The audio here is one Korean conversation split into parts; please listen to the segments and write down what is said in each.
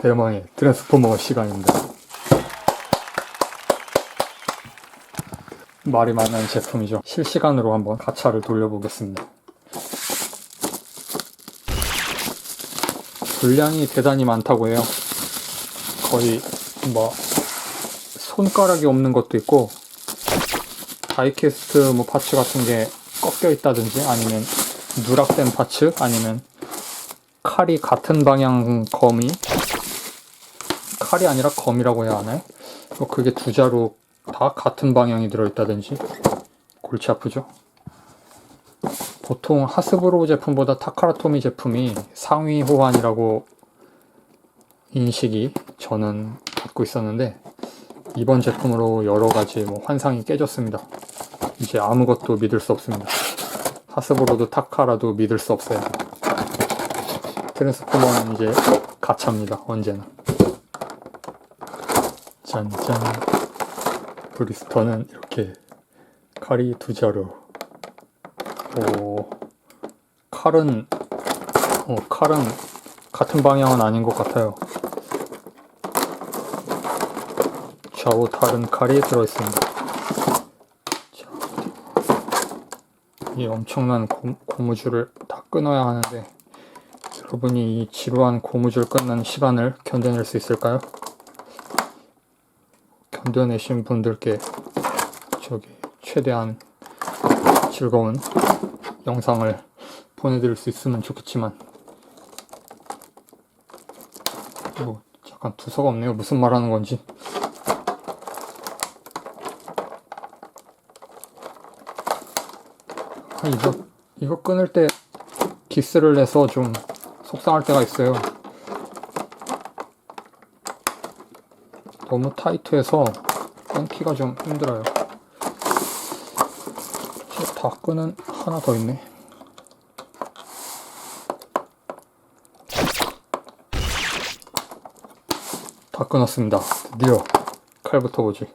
대망의 트랜스포머 시간입니다. 말이 많은 제품이죠. 실시간으로 한번 가차를 돌려보겠습니다. 분량이 대단히 많다고 해요. 거의 뭐 손가락이 없는 것도 있고 다이캐스트 뭐 파츠 같은 게 꺾여 있다든지 아니면 누락된 파츠 아니면 칼이 같은 방향 검이 칼이 아니라 검이라고 해야 하나요? 뭐 그게 두 자루 다 같은 방향이 들어있다든지 골치 아프죠? 보통 하스브로우 제품보다 타카라토미 제품이 상위 호환이라고 인식이 저는 갖고 있었는데 이번 제품으로 여러 가지 뭐 환상이 깨졌습니다. 이제 아무것도 믿을 수 없습니다. 하스브로도 타카라도 믿을 수 없어요. 트랜스포머는 이제 가차입니다. 언제나. 짠짠. 브리스터는 이렇게 칼이 두 자루. 오, 칼은 어, 칼은 같은 방향은 아닌 것 같아요. 좌우 다른 칼이 들어있습니다. 자, 이 엄청난 고, 고무줄을 다 끊어야 하는데 여러분이 이 지루한 고무줄 끊는 시간을 견뎌낼 수 있을까요? 견뎌내신 분들께 저기 최대한 즐거운 영상을 보내드릴 수 있으면 좋겠지만 뭐 약간 두서가 없네요. 무슨 말하는 건지. 아, 이거 이거 끊을 때 기스를 내서 좀 속상할 때가 있어요 너무 타이트해서 끊기가 좀 힘들어요 다 끈은 하나 더 있네. 다 끊었습니다. 드디어 칼부터 보지.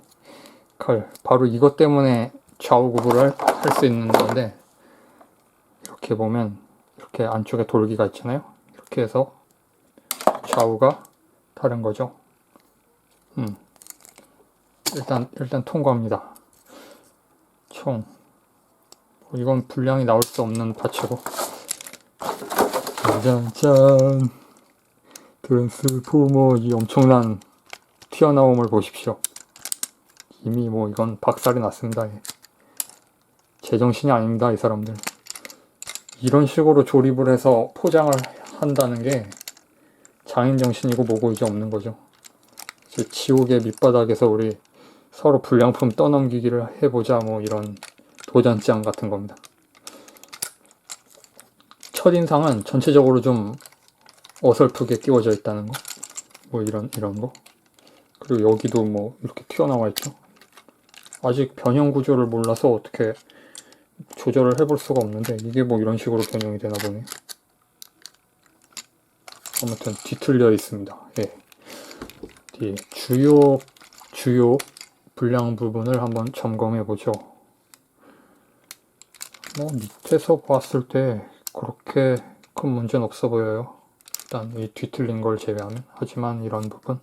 칼. 바로 이것 때문에 좌우 구분을 할수 있는 건데 이렇게 보면 이렇게 안쪽에 돌기가 있잖아요. 이렇게 해서 좌우가 다른 거죠. 음. 일단 일단 통과합니다. 총. 이건 분량이 나올 수 없는 파츠고. 짜잔 트랜스포머 이 엄청난 튀어나옴을 보십시오. 이미 뭐 이건 박살이 났습니다. 예. 제정신이 아닙니다 이 사람들. 이런 식으로 조립을 해서 포장을 한다는 게 장인 정신이고 뭐고 이제 없는 거죠 지옥의 밑바닥에서 우리 서로 불량품 떠넘기기를 해보자 뭐 이런 도전장 같은 겁니다. 첫인상은 전체적으로 좀 어설프게 끼워져 있다는 거. 뭐 이런, 이런 거. 그리고 여기도 뭐 이렇게 튀어나와 있죠. 아직 변형 구조를 몰라서 어떻게 조절을 해볼 수가 없는데 이게 뭐 이런 식으로 변형이 되나 보네. 아무튼 뒤틀려 있습니다. 예. 뒤에 주요, 주요 불량 부분을 한번 점검해 보죠. 뭐 밑에서 봤을 때 그렇게 큰 문제는 없어 보여요. 일단 이 뒤틀린 걸 제외하면 하지만 이런 부분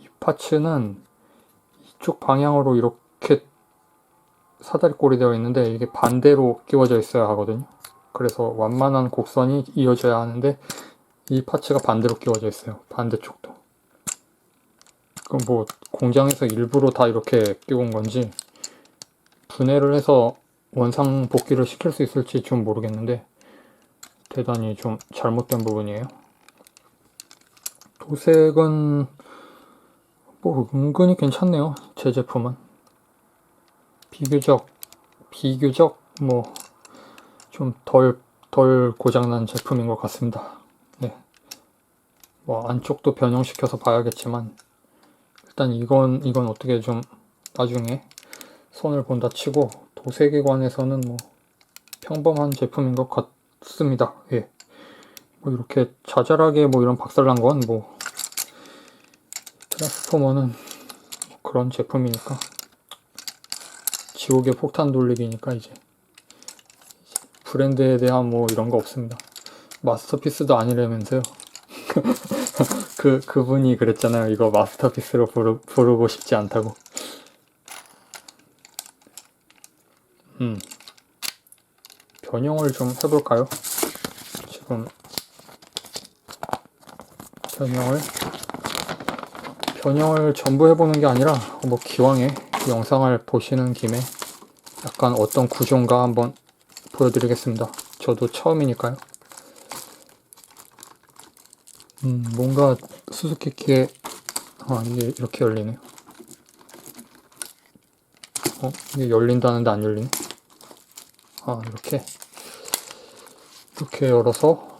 이 파츠는 이쪽 방향으로 이렇게 사다리꼴이 되어 있는데 이게 반대로 끼워져 있어야 하거든요. 그래서 완만한 곡선이 이어져야 하는데 이 파츠가 반대로 끼워져 있어요. 반대쪽도. 그럼 뭐 공장에서 일부러 다 이렇게 끼운 건지 분해를 해서 원상 복귀를 시킬 수 있을지 좀 모르겠는데 대단히 좀 잘못된 부분이에요. 도색은 뭐 은근히 괜찮네요. 제 제품은 비교적 비교적 뭐 좀 덜덜 고장난 제품인 것 같습니다. 네. 뭐 안쪽도 변형시켜서 봐야겠지만 일단 이건 이건 어떻게 좀 나중에 손을 본다 치고 도색에 관해서는 뭐 평범한 제품인 것 같습니다. 예. 뭐 이렇게 자잘하게 뭐 이런 박살난 건 뭐 트랜스포머는 뭐 그런 제품이니까 지옥의 폭탄 돌리기니까 이제 브랜드에 대한 뭐 이런 거 없습니다. 마스터피스도 아니라면서요. 그, 그분이 그랬잖아요. 이거 마스터피스로 부르, 부르고 싶지 않다고. 음. 변형을 좀 해볼까요? 지금, 변형을, 변형을 전부 해보는 게 아니라, 뭐, 기왕에 영상을 보시는 김에 약간 어떤 구조인가 한번 보여드리겠습니다. 저도 처음이니까요. 음, 뭔가 수수께끼에 아, 이게 이렇게 열리네요. 어, 이게 열린다는데 안 열리네. 아, 이렇게. 이렇게 열어서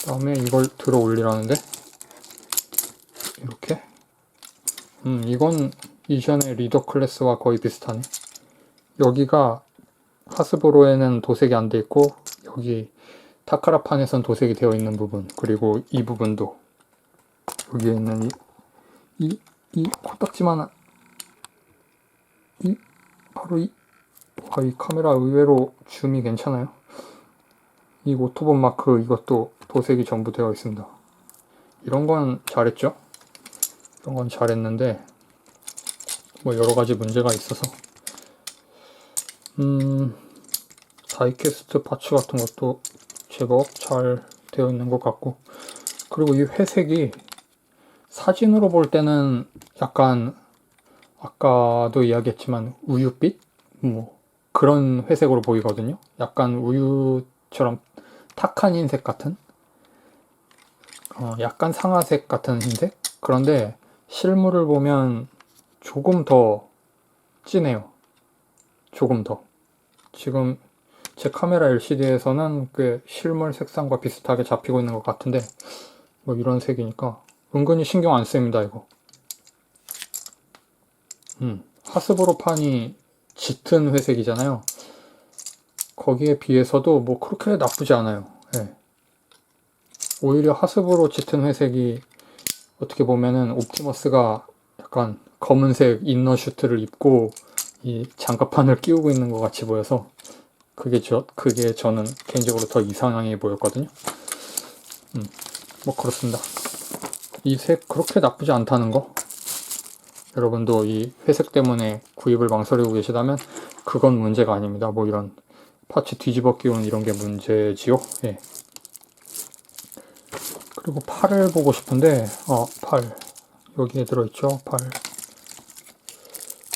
그 다음에 이걸 들어 올리라는데 이렇게 음, 이건 이전의 리더 클래스와 거의 비슷하네. 여기가 하스브로에는 도색이 안 돼 있고 여기 타카라판에선 도색이 되어 있는 부분 그리고 이 부분도 여기에 있는 이 이 이 코딱지만 이 바로 이, 와, 이 카메라 의외로 줌이 괜찮아요. 이 오토본 마크 이것도 도색이 전부 되어 있습니다. 이런 건 잘했죠? 이런 건 잘했는데 뭐 여러 가지 문제가 있어서 음 다이캐스트 파츠 같은 것도 제법 잘 되어 있는 것 같고 그리고 이 회색이 사진으로 볼 때는 약간 아까도 이야기했지만 우유빛 뭐 그런 회색으로 보이거든요. 약간 우유처럼 탁한 흰색 같은 어, 약간 상아색 같은 흰색 그런데 실물을 보면 조금 더 진해요. 조금 더. 지금 제 카메라 LCD에서는 꽤 실물 색상과 비슷하게 잡히고 있는 것 같은데 뭐 이런 색이니까 은근히 신경 안 씁니다 이거. 음, 하스브로판이 짙은 회색이잖아요. 거기에 비해서도 뭐 그렇게 나쁘지 않아요. 예. 오히려 하스브로 짙은 회색이 어떻게 보면은 옵티머스가 약간 검은색 이너 슈트를 입고 이 장갑판을 끼우고 있는 것 같이 보여서 그게 저 그게 저는 개인적으로 더 이상하게 보였거든요. 음, 뭐 그렇습니다. 이 색 그렇게 나쁘지 않다는 거. 여러분도 이 회색 때문에 구입을 망설이고 계시다면 그건 문제가 아닙니다. 뭐 이런 파츠 뒤집어 끼우는 이런 게 문제지요. 예. 그리고 팔을 보고 싶은데, 어, 팔. 여기에 들어있죠, 팔.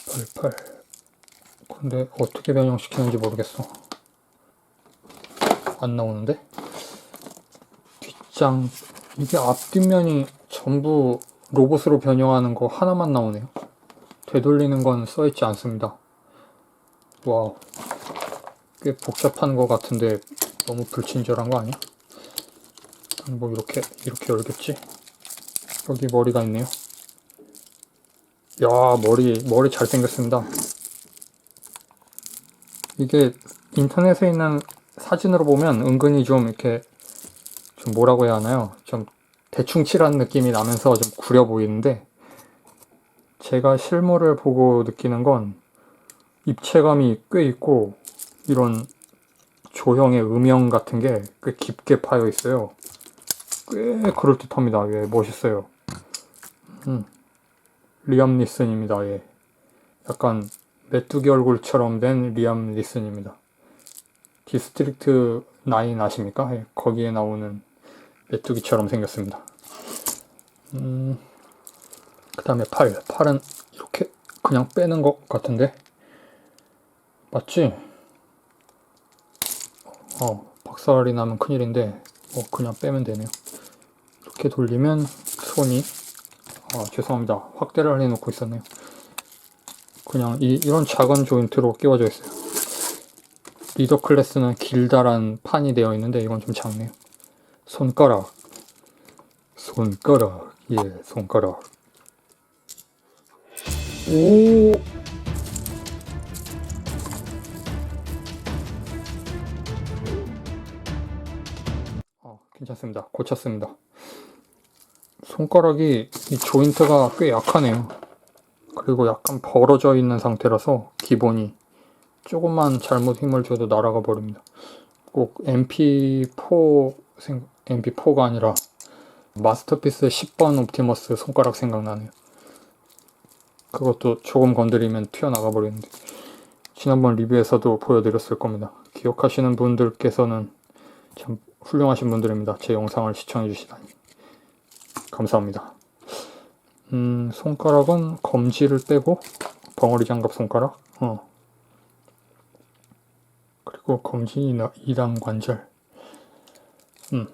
팔, 팔. 근데 어떻게 변형시키는지 모르겠어. 안 나오는데? 뒷장. 이게 앞뒷면이 전부 로봇으로 변형하는 거 하나만 나오네요. 되돌리는 건 써있지 않습니다. 와우. 꽤 복잡한 것 같은데 너무 불친절한 거 아니야? 뭐 이렇게 이렇게 열겠지? 여기 머리가 있네요. 야 머리 머리 잘 생겼습니다. 이게 인터넷에 있는 사진으로 보면 은근히 좀 이렇게 좀 뭐라고 해야 하나요? 좀 대충 칠한 느낌이 나면서 좀 구려 보이는데 제가 실물을 보고 느끼는 건 입체감이 꽤 있고 이런 조형의 음영 같은 게 꽤 깊게 파여 있어요. 꽤 그럴듯합니다. 예, 멋있어요. 음, 리암 리슨입니다. 예. 약간 메뚜기 얼굴처럼 된 리암 리슨입니다. 디스트릭트 9 아십니까? 예, 거기에 나오는 메뚜기처럼 생겼습니다. 음, 그 다음에 팔. 팔은 이렇게 그냥 빼는 것 같은데? 맞지? 어, 박살이 나면 큰일인데, 어, 그냥 빼면 되네요. 이렇게 돌리면 손이, 아, 죄송합니다. 확대를 해놓고 있었네요. 그냥 이, 이런 작은 조인트로 끼워져 있어요. 리더 클래스는 길다란 판이 되어 있는데 이건 좀 작네요. 손가락. 손가락. 예, 손가락. 오! 어, 괜찮습니다. 고쳤습니다. 손가락이 이 조인트가 꽤 약하네요. 그리고 약간 벌어져 있는 상태라서 기본이 조금만 잘못 힘을 줘도 날아가 버립니다. 꼭 MP4 생, MP4가 아니라 마스터피스 10번 옵티머스 손가락 생각나네요. 그것도 조금 건드리면 튀어나가 버리는데 지난번 리뷰에서도 보여드렸을 겁니다. 기억하시는 분들께서는 참 훌륭하신 분들입니다. 제 영상을 시청해 주시다니 감사합니다. 음, 손가락은 검지를 빼고 벙어리 장갑 손가락, 어. 그리고 검지 2단 관절. 음,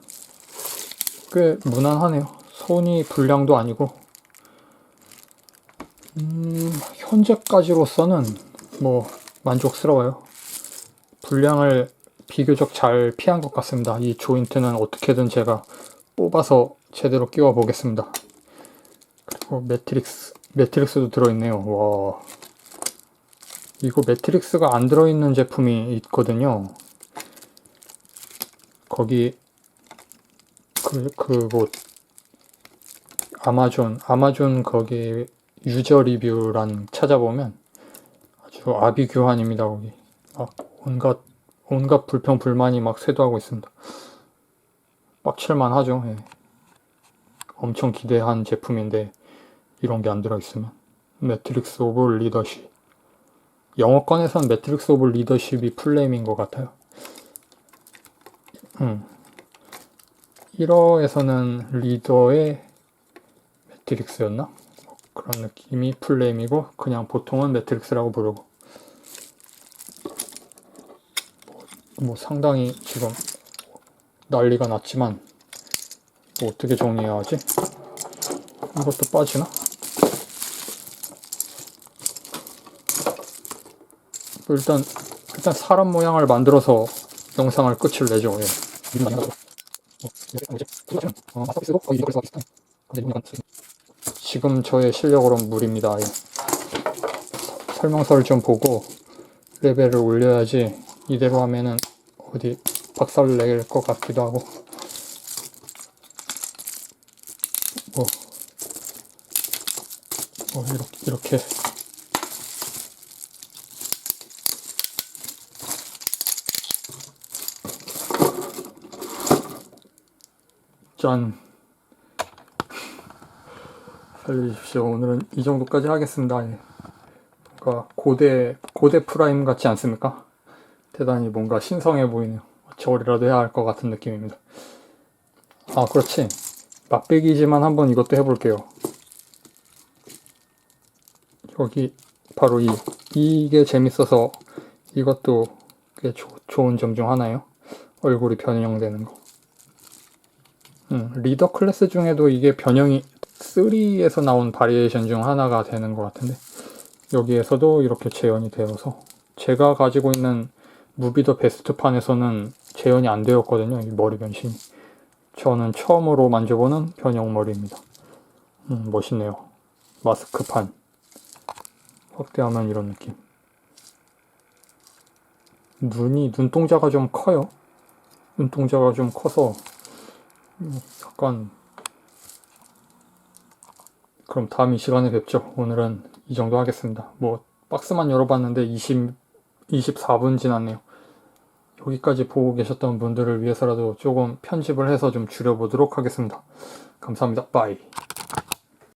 꽤 무난하네요. 손이 불량도 아니고, 음, 현재까지로서는 뭐 만족스러워요. 불량을 비교적 잘 피한 것 같습니다. 이 조인트는 어떻게든 제가 뽑아서 제대로 끼워 보겠습니다. 그리고 매트릭스, 매트릭스도 들어있네요. 와. 이거 매트릭스가 안 들어있는 제품이 있거든요. 거기, 그, 그곳, 아마존, 아마존 거기 유저 리뷰란 찾아보면 아주 아비규환입니다, 거기. 막 온갖, 온갖 불평, 불만이 막 쇄도하고 있습니다. 빡칠만 하죠, 예. 엄청 기대한 제품인데, 이런 게 안 들어있으면. 매트릭스 오브 리더십. 영어권에선 매트릭스 오브 리더십이 풀네임인 것 같아요. 음. 1어에서는 리더의 매트릭스였나? 뭐 그런 느낌이 풀네임이고, 그냥 보통은 매트릭스라고 부르고. 뭐, 뭐 상당히 지금 난리가 났지만, 뭐 어떻게 정리해야 하지? 이것도 빠지나? 일단 일단 사람 모양을 만들어서 영상을 끝을 내죠. 예. 지금 저의 실력으로는 무리입니다. 예. 설명서를 좀 보고 레벨을 올려야지 이대로 하면은 어디 박살을 낼것 같기도 하고 뭐, 뭐 이렇게, 이렇게 짠. 살려주십시오. 오늘은 이 정도까지 하겠습니다. 예. 뭔가 고대 고대 프라임 같지 않습니까? 대단히 뭔가 신성해 보이네요. 저리라도 해야 할 것 같은 느낌입니다. 아 그렇지. 맛배기지만 한번 이것도 해볼게요. 여기 바로 이 이게 재밌어서 이것도 꽤 조- 좋은 점 중 하나예요. 얼굴이 변형되는 거 음, 리더 클래스 중에도 이게 변형이 3에서 나온 바리에이션 중 하나가 되는 것 같은데 여기에서도 이렇게 재현이 되어서 제가 가지고 있는 무비더 베스트 판에서는 재현이 안 되었거든요 이 머리 변신이. 저는 처음으로 만져보는 변형 머리입니다. 음, 멋있네요. 마스크판. 확대하면 이런 느낌. 눈이 눈동자가 좀 커요. 눈동자가 좀 커서 약간 그럼 다음 이 시간에 뵙죠. 오늘은 이 정도 하겠습니다. 뭐 박스만 열어봤는데 20 24분 지났네요. 여기까지 보고 계셨던 분들을 위해서라도 조금 편집을 해서 좀 줄여보도록 하겠습니다. 감사합니다. 바이.